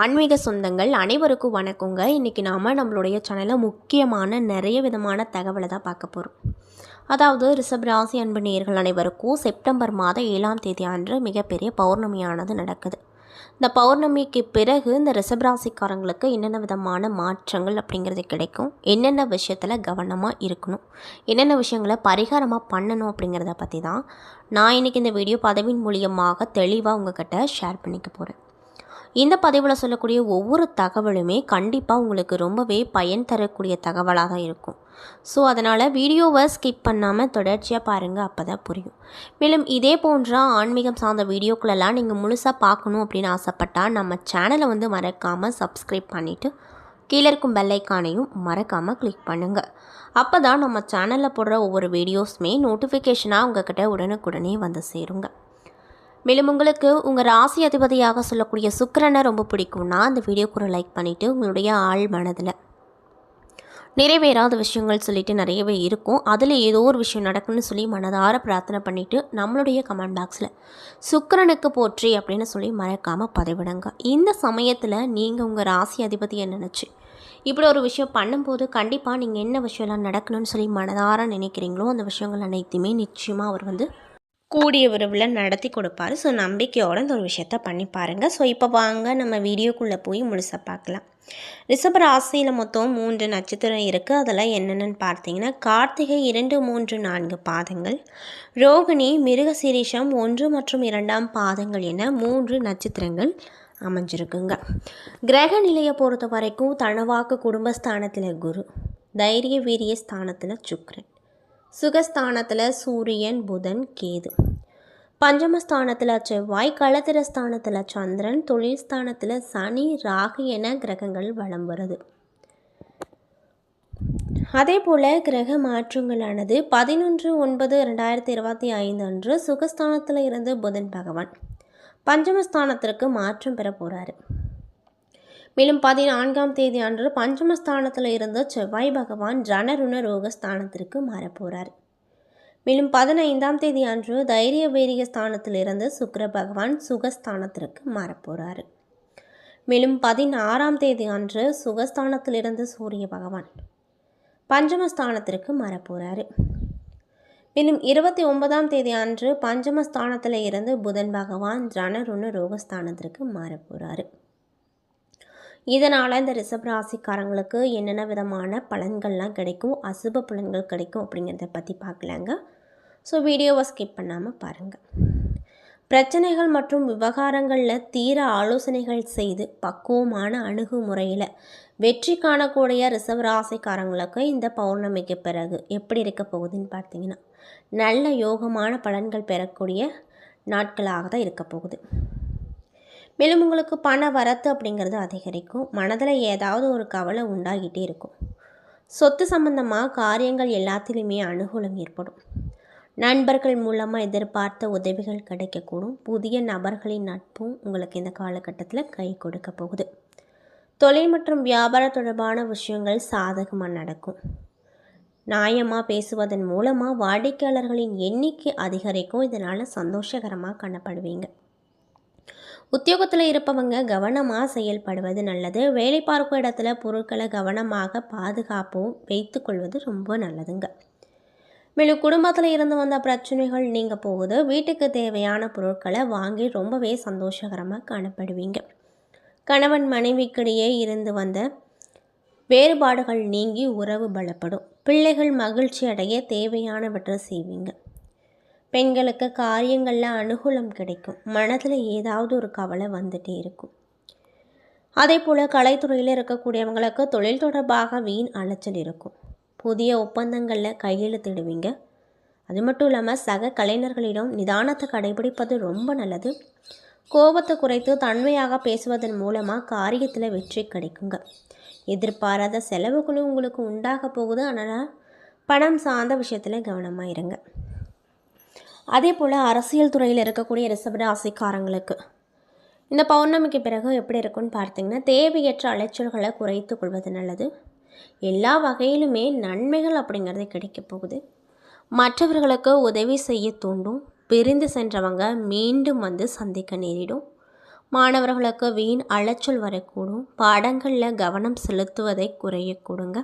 ஆன்மீக சொந்தங்கள் அனைவருக்கும் வணக்கங்க. இன்றைக்கி நாம் நம்மளுடைய சேனலில் முக்கியமான நிறைய விதமான தகவலை தான் பார்க்க போகிறோம் அதாவது ரிஷபராசி அன்பு நேர்கள் அனைவருக்கும் செப்டம்பர் மாதம் ஏழாம் தேதி அன்று மிகப்பெரிய பௌர்ணமியானது நடக்குது. இந்த பௌர்ணமிக்கு பிறகு இந்த ரிஷபராசிக்காரங்களுக்கு என்னென்ன விதமான மாற்றங்கள் அப்படிங்கிறது கிடைக்கும்? என்னென்ன விஷயத்தில் கவனமாக இருக்கணும்? என்னென்ன விஷயங்களை பரிகாரமாக பண்ணணும் அப்படிங்கிறத பற்றி தான் நான் இன்றைக்கி இந்த வீடியோ பதவியின் மூலியமாக தெளிவாக உங்ககிட்ட ஷேர் பண்ணிக்க போகிறேன் இந்த பதிவில் சொல்லக்கூடிய ஒவ்வொரு தகவலுமே கண்டிப்பாக உங்களுக்கு ரொம்பவே பயன் தரக்கூடிய தகவலாக இருக்கும். ஸோ அதனால் வீடியோவை ஸ்கிப் பண்ணாமல் தொடர்ச்சியாக பாருங்கள் அப்போ தான் புரியும். மேலும் இதே போன்ற ஆன்மீகம் சார்ந்த வீடியோக்களெல்லாம் நீங்கள் முழுசாக பார்க்கணும் அப்படின்னு ஆசைப்பட்டால் நம்ம சேனலை வந்து மறக்காமல் சப்ஸ்கிரைப் பண்ணிவிட்டு கீழே இருக்கும் பெல்லைக்கானையும் மறக்காமல் கிளிக் பண்ணுங்கள் அப்போ தான் நம்ம சேனலில் போடுற ஒவ்வொரு வீடியோஸுமே நோட்டிஃபிகேஷனாக உங்ககிட்ட உடனுக்குடனே வந்து சேருங்க. மேலும் உங்களுக்கு உங்கள் ராசி அதிபதியாக சொல்லக்கூடிய சுக்கரனை ரொம்ப பிடிக்கும்னா அந்த வீடியோ ஒரு லைக் பண்ணிவிட்டு உங்களுடைய ஆள் மனதில் நிறைவேறாத விஷயங்கள் சொல்லிட்டு நிறையவே இருக்கும். அதில் ஏதோ ஒரு விஷயம் நடக்குன்னு சொல்லி மனதார பிரார்த்தனை பண்ணிவிட்டு நம்மளுடைய கமெண்ட் பாக்ஸில் சுக்கரனுக்கு போற்றி அப்படின்னு சொல்லி மறக்காமல் பதிவிடுங்க. இந்த சமயத்தில் நீங்கள் உங்கள் ராசி அதிபதியை நினச்சி இப்படி ஒரு விஷயம் பண்ணும்போது கண்டிப்பாக நீங்கள் என்ன விஷயம்லாம் நடக்கணும்னு சொல்லி மனதார நினைக்கிறீங்களோ அந்த விஷயங்கள் அனைத்துமே நிச்சயமாக அவர் வந்து கூடிய விரைவில் நடத்தி கொடுப்பாரு. ஸோ நம்பிக்கையோட இந்த ஒரு விஷயத்த பண்ணி பாருங்கள் ஸோ இப்போ வாங்க நம்ம வீடியோக்குள்ளே போய் முழுசாக பார்க்கலாம். ரிஷப ராசியில் மொத்தம் மூன்று நட்சத்திரம் இருக்குது அதெல்லாம் என்னென்னு பார்த்தீங்கன்னா கார்த்திகை இரண்டு மூன்று நான்கு பாதங்கள் ரோகிணி மிருக சிரீஷம் ஒன்று மற்றும் இரண்டாம் பாதங்கள் என மூன்று நட்சத்திரங்கள் அமைஞ்சிருக்குங்க. கிரக நிலையை பொறுத்த வரைக்கும் தனவாக்கு குடும்பஸ்தானத்தில் குரு தைரிய வீரிய ஸ்தானத்தில் சுக்ரன் சுகஸ்தானத்தில் சூரியன் புதன் கேது. பஞ்சமஸ்தானத்தில் செவ்வாய் களத்திர ஸ்தானத்தில் சந்திரன் தொழில் ஸ்தானத்தில் சனி ராகு என கிரகங்கள் வலம் வருது அதே போல் கிரக மாற்றங்களானது பதினொன்று ஒன்பது ரெண்டாயிரத்தி இருபத்தி ஐந்து அன்று சுகஸ்தானத்தில் இருந்து புதன் பகவான். பஞ்சமஸ்தானத்திற்கு மாற்றம் பெற போகிறாரு மேலும் பதினான்காம் தேதி அன்று பஞ்சமஸ்தானத்தில் இருந்து செவ்வாய் பகவான் ஜனருண ரோகஸ்தானத்திற்கு மாறப்போகிறார் மேலும் பதினைந்தாம் தேதி அன்று தைரிய வீரிய ஸ்தானத்திலிருந்து சுக்கர பகவான் சுகஸ்தானத்திற்கு மாறப்போகிறார் மேலும் பதினாறாம் தேதி அன்று சுகஸ்தானத்திலிருந்து சூரிய பகவான் பஞ்சமஸ்தானத்திற்கு மாறப்போகிறாரு மேலும் இருபத்தி ஒன்பதாம் தேதி அன்று பஞ்சமஸ்தானத்தில் இருந்து புதன் பகவான் ஜனருண ரோகஸ்தானத்திற்கு மாறப்போகிறாரு இதனால் இந்த ரிஷப் ராசிக்காரங்களுக்கு என்னென்ன விதமான பலன்கள்லாம் கிடைக்கும் அசுப பலன்கள் கிடைக்கும் அப்படிங்கிறத பற்றி பார்க்கலாங்க. ஸோ வீடியோவை ஸ்கிப் பண்ணாமல் பாருங்கள் பிரச்சனைகள் மற்றும் விவகாரங்களில் தீர ஆலோசனைகள் செய்து பக்குவமான அணுகுமுறையில் வெற்றி காணக்கூடிய ரிசர்வ் ராசிக்காரங்களுக்கு இந்த பௌர்ணமிக்கு பிறகு எப்படி இருக்க போகுதுன்னு பார்த்தீங்கன்னா நல்ல யோகமான பலன்கள் பெறக்கூடிய நாட்களாக தான் இருக்க போகுது. மேலும் உங்களுக்கு பண வரத்து அப்படிங்கிறது அதிகரிக்கும். மனதில் ஏதாவது ஒரு கவலை உண்டாகிட்டே இருக்கும். சொத்து சம்பந்தமாக காரியங்கள் எல்லாத்திலுமே அனுகூலம் ஏற்படும். நண்பர்கள் மூலமாக எதிர்பார்த்த உதவிகள் கிடைக்கக்கூடும். புதிய நபர்களின் நட்பும் உங்களுக்கு இந்த காலகட்டத்தில் கை கொடுக்க போகுது. தொழில் மற்றும் வியாபார தொடர்பான விஷயங்கள் சாதகமாக நடக்கும். நியாயமாக பேசுவதன் மூலமாக வாடிக்கையாளர்களின் எண்ணிக்கை அதிகரிக்கும். இதனால் சந்தோஷகரமாக காணப்படுவீங்க. உத்தியோகத்தில் இருப்பவங்க கவனமாக செயல்படுவது நல்லது. வேலை பார்க்கும் இடத்துல பொருட்களை கவனமாக பாதுகாப்பும் வைத்து கொள்வது ரொம்ப நல்லதுங்க. மேலும் குடும்பத்தில் இருந்து வந்த பிரச்சனைகள் நீங்கள் போகுது. வீட்டுக்கு தேவையான பொருட்களை வாங்கி ரொம்பவே சந்தோஷகரமாக காணப்படுவீங்க. கணவன் மனைவிக்கிடையே இருந்து வந்த வேறுபாடுகள் நீங்கி உறவு பலப்படும். பிள்ளைகள் மகிழ்ச்சி அடைய தேவையானவற்றை செய்வீங்க. பெண்களுக்கு காரியங்களில் அனுகூலம் கிடைக்கும். மனதில் ஏதாவது ஒரு கவலை வந்துகிட்டே இருக்கும். அதே போல் கலைத்துறையில் இருக்கக்கூடியவங்களுக்கு தொழில் தொடர்பாக வீண் அலைச்சல் இருக்கும். புதிய ஒப்பந்தங்களில் கையெழுத்திடுவீங்க. அது மட்டும் இல்லாமல் சக கலைஞர்களிடம் நிதானத்தை கடைபிடிப்பது ரொம்ப நல்லது. கோபத்தை குறைத்து தன்மையாக பேசுவதன் மூலமாக காரியத்தில் வெற்றி கிடைக்குங்க. எதிர்பாராத செலவுகளும் உங்களுக்கு உண்டாக போகுது. அதனால் பணம் சார்ந்த விஷயத்தில் கவனமாக இருங்க. அதே போல் அரசியல் துறையில் இருக்கக்கூடிய ரிசபராசிக்காரங்களுக்கு இந்த பௌர்ணமிக்கு பிறகு எப்படி இருக்கும்னு பார்த்தீங்கன்னா தேவையற்ற அலைச்சல்களை குறைத்து கொள்வது நல்லது. எல்லா வகையிலுமே நன்மைகள் அப்படிங்கிறது கிடைக்க போகுது. மற்றவர்களுக்கு உதவி செய்ய தூண்டும் பிரிந்து சென்றவங்க மீண்டும் வந்து சந்திக்க நேரிடும். மாணவர்களுக்கு வீண் அலைச்சல் வரக்கூடும். பாடங்களில் கவனம் செலுத்துவதை குறையக்கூடுங்க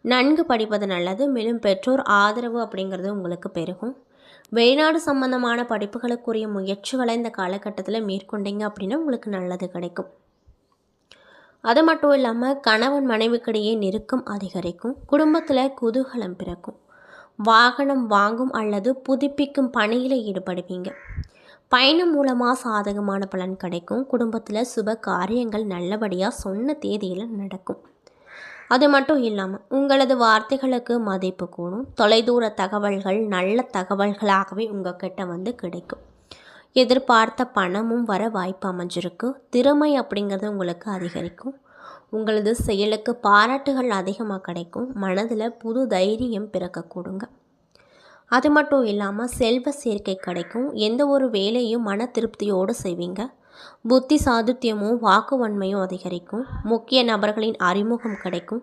நன்கு படிப்பது நல்லது. மேலும் பெற்றோர் ஆதரவு அப்படிங்கிறது உங்களுக்கு பெருகும். வெளிநாடு சம்பந்தமான படிப்புகளுக்குரிய முயற்சிகளை இந்த காலகட்டத்தில் மேற்கொண்டீங்க அப்படின்னா உங்களுக்கு நல்லது கிடைக்கும். அது மட்டும் இல்லாமல் கணவன் மனைவிக்கிடையே நெருக்கம் அதிகரிக்கும். குடும்பத்தில் குதூகலம் பிறக்கும். வாகனம் வாங்கும் அல்லது புதுப்பிக்கும் பணியில் ஈடுபடுவீங்க. பயணம் மூலமாக சாதகமான பலன் கிடைக்கும். குடும்பத்தில் சுப காரியங்கள் நல்லபடியாக சொன்ன தேதியில் நடக்கும். அது மட்டும் இல்லாமல் உங்களது வார்த்தைகளுக்கு மதிப்பு கூடும். தொலைதூர தகவல்கள் நல்ல தகவல்களாகவே உங்ககிட்ட வந்து கிடைக்கும். எதிர்பார்த்த பணமும் வர வாய்ப்பு அமைஞ்சிருக்கு. திறமை அப்படிங்கிறது உங்களுக்கு அதிகரிக்கும். உங்களது செயலுக்கு பாராட்டுகள் அதிகமாக கிடைக்கும். மனதில் புது தைரியம் பிறக்கக்கூடுங்க. அது மட்டும் இல்லாமல் செல்வ சேர்க்கை கிடைக்கும். எந்த ஒரு வேலையும் மன திருப்தியோடு செய்வீங்க. புத்தி சாதுத்தியமும் வாக்குவன்மையும் அதிகரிக்கும். முக்கிய நபர்களின் அறிமுகம் கிடைக்கும்.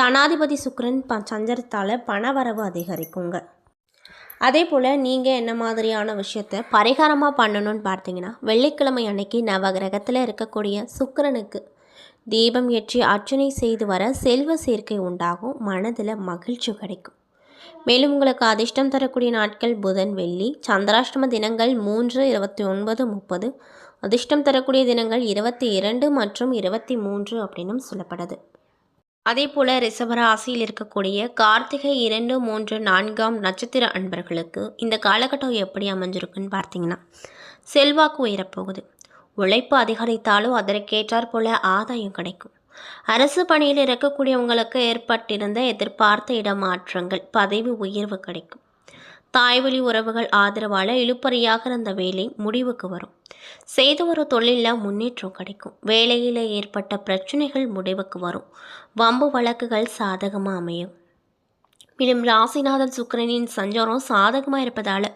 தனாதிபதி சுக்கரன் ப சஞ்சரத்தால் பணவரவு அதிகரிக்குங்க. அதே போல் நீங்கள் என்ன மாதிரியான விஷயத்த பரிகாரமாக பண்ணணும்னு பார்த்தீங்கன்னா வெள்ளிக்கிழமை அன்னைக்கு நவகிரகத்தில் இருக்கக்கூடிய சுக்கரனுக்கு தீபம் ஏற்றி அர்ச்சனை செய்து வர செல்வ சேர்க்கை உண்டாகும். மனதில் மகிழ்ச்சி கிடைக்கும். மேலும் உங்களுக்கு அதிர்ஷ்டம் தரக்கூடிய நாட்கள் புதன் வெள்ளி சந்திராஷ்டம தினங்கள் மூன்று இருபத்தி ஒன்பது முப்பது. அதிர்ஷ்டம் தரக்கூடிய தினங்கள் இருபத்தி இரண்டு மற்றும் இருபத்தி மூன்று அப்படின்னும் சொல்லப்படுது. அதே போல் ரிஷபராசியில் இருக்கக்கூடிய கார்த்திகை இரண்டு மூன்று நான்காம் நட்சத்திர அன்பர்களுக்கு இந்த காலகட்டம் எப்படி அமைஞ்சிருக்குன்னு பார்த்தீங்கன்னா செல்வாக்கு உயரப்போகுது. உழைப்பு அதிகரித்தாலும் அதற்கேற்றாற் போல ஆதாயம் கிடைக்கும். அரசு பணியில் இருக்கக்கூடியவங்களுக்கு ஏற்பட்டிருந்த எதிர்பார்த்த இடமாற்றங்கள் பதவி உயர்வு கிடைக்கும். தாய்வழி உறவுகள் ஆதரவால் இழுப்பறியாக இருந்த வேலை முடிவுக்கு வரும். செய்த ஒரு தொழிலில் முன்னேற்றம் கிடைக்கும். வேலையில் ஏற்பட்ட பிரச்சனைகள் முடிவுக்கு வரும். வம்பு வழக்குகள் சாதகமாக அமையும். மேலும் ராசிநாதன் சுக்கிரனின் சஞ்சாரம் சாதகமாக இருப்பதால்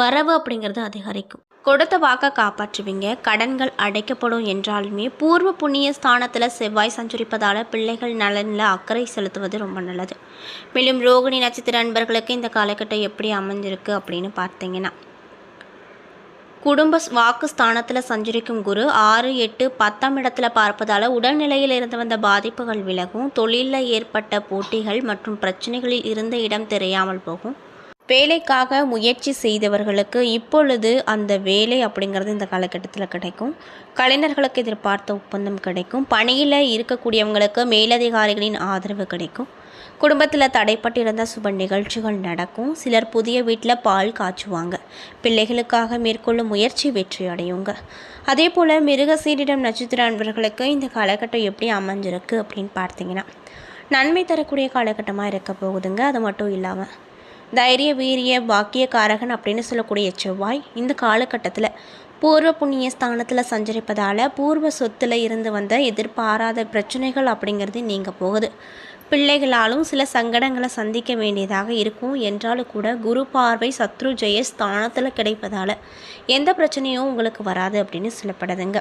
வரவு அப்படிங்கிறது அதிகரிக்கும். கொடுத்த வாக்கை காப்பாற்றுவீங்க. கடன்கள் அடைக்கப்படும் என்றாலுமே பூர்வ புண்ணிய ஸ்தானத்தில் செவ்வாய் சஞ்சரிப்பதால் பிள்ளைகள் நலனில் அக்கறை செலுத்துவது ரொம்ப நல்லது. மேலும் ரோகிணி நட்சத்திர அன்பர்களுக்கு இந்த காலகட்டம் எப்படி அமைஞ்சிருக்கு அப்படின்னு பார்த்தீங்கன்னா குடும்ப வாக்கு ஸ்தானத்தில் சஞ்சரிக்கும் குரு ஆறு எட்டு பத்தாம் இடத்துல பார்ப்பதால் உடல்நிலையில் இருந்து வந்த பாதிப்புகள் விலகும். தொழிலில் ஏற்பட்ட போட்டிகள் மற்றும் பிரச்சனைகளில் இருந்த இடம் தெரியாமல் போகும். வேலைக்காக முயற்சி செய்தவர்களுக்கு இப்பொழுது அந்த வேலை அப்படிங்கிறது இந்த காலகட்டத்தில் கிடைக்கும். கலைஞர்களுக்கு எதிர்பார்த்த ஒப்பந்தம் கிடைக்கும். பணியில் இருக்கக்கூடியவங்களுக்கு மேலதிகாரிகளின் ஆதரவு கிடைக்கும். குடும்பத்தில் தடைப்பட்டிருந்த சுப நிகழ்ச்சிகள் நடக்கும். சிலர் புதிய வீட்டில் பால் காய்ச்சுவாங்க. பிள்ளைகளுக்காக மேற்கொள்ளும் முயற்சி வெற்றி அடையுங்க அதே போல் மிருகசீரிடம் நட்சத்திர அன்பர்களுக்கு இந்த காலகட்டம் எப்படி அமைஞ்சிருக்கு அப்படின்னு பார்த்தீங்கன்னா நன்மை தரக்கூடிய காலகட்டமாக இருக்க போகுதுங்க. அது மட்டும் இல்லாமல் தைரிய வீரிய பாக்கியக்காரகன் அப்படின்னு சொல்லக்கூடிய செவ்வாய் இந்த காலகட்டத்தில் பூர்வ புண்ணிய ஸ்தானத்தில் சஞ்சரிப்பதால் பூர்வ சொத்தில் இருந்து வந்த எதிர்பாராத பிரச்சனைகள் அப்படிங்கிறது நீங்கள் போகுது. பிள்ளைகளாலும் சில சங்கடங்களை சந்திக்க வேண்டியதாக இருக்கும். என்றாலும் கூட குரு பார்வை சத்ரு ஜெய ஸ்தானத்தில் கிடைப்பதால் எந்த பிரச்சனையும் உங்களுக்கு வராது அப்படின்னு சொல்லப்படுதுங்க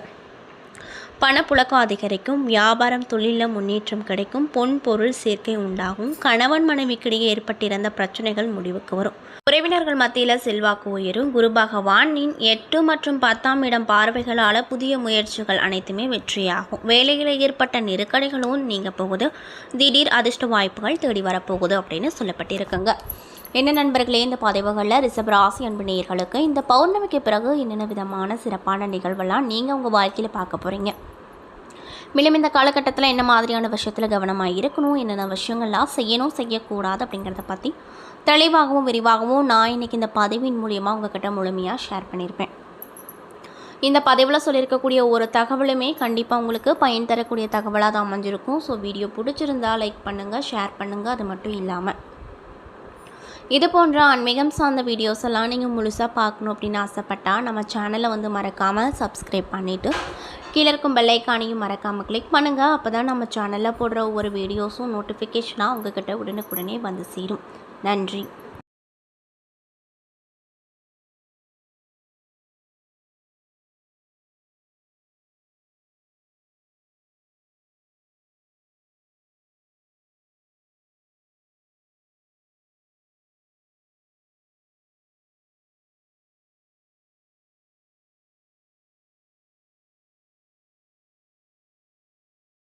பணப்புழக்கம் அதிகரிக்கும் வியாபாரம் தொழிலில் முன்னேற்றம் கிடைக்கும் பொன் பொருள் சேர்க்கை உண்டாகும் கணவன் மனைவிக்கிடையே ஏற்பட்டிருந்த பிரச்சனைகள் முடிவுக்கு வரும். உறவினர்கள் மத்தியில் செல்வாக்கு உயரும். குரு பகவானின் எட்டு மற்றும் பத்தாம் இடம் பார்வைகளால் புதிய முயற்சிகள் அனைத்துமே வெற்றியாகும். வேலையில் ஏற்பட்ட நெருக்கடிகளும் நீங்க போகுது. திடீர் அதிர்ஷ்ட வாய்ப்புகள் தேடி வரப்போகுது அப்படின்னு சொல்லப்பட்டிருக்குங்க. என்ன நண்பர்களே இந்த பதிவுகளில் ரிசர்வ் ராசி அன்பு நேயர்களுக்கு இந்த பௌர்ணமிக்கு பிறகு என்னென்ன விதமான சிறப்பான நிகழ்வெல்லாம் நீங்கள் உங்கள் வாழ்க்கையில் பார்க்க போகிறீங்க மேலும் இந்த காலகட்டத்தில் என்ன மாதிரியான விஷயத்தில் கவனமாக இருக்கணும் என்னென்ன விஷயங்கள்லாம் செய்யணும் செய்யக்கூடாது அப்படிங்கிறத பற்றி தெளிவாகவும் விரிவாகவும் நான் இன்றைக்கி இந்த பதிவின் மூலியமாக உங்ககிட்ட முழுமையாக ஷேர் பண்ணியிருப்பேன். இந்த பதிவில் சொல்லியிருக்கக்கூடிய ஒரு தகவலுமே கண்டிப்பாக உங்களுக்கு பயன் தரக்கூடிய தகவலாக தான் அமைஞ்சிருக்கும். ஸோ வீடியோ பிடிச்சிருந்தா லைக் பண்ணுங்கள் ஷேர் பண்ணுங்கள் அது மட்டும் இல்லாமல் இது போன்ற ஆன்மீகம் சார்ந்த வீடியோஸ் எல்லாம் நீங்கள் முழுசாக பார்க்கணும் அப்படின்னு ஆசைப்பட்டால் நம்ம சேனலை வந்து மறக்காமல் சப்ஸ்கிரைப் பண்ணிவிட்டு கீழே இருக்கும் பெல்லைக்கானையும் மறக்காமல் கிளிக் பண்ணுங்கள் அப்போ தான் நம்ம சேனலில் போடுற ஒவ்வொரு வீடியோஸும் நோட்டிஃபிகேஷனாக உங்ககிட்ட உடனுக்குடனே வந்து சேரும். நன்றி.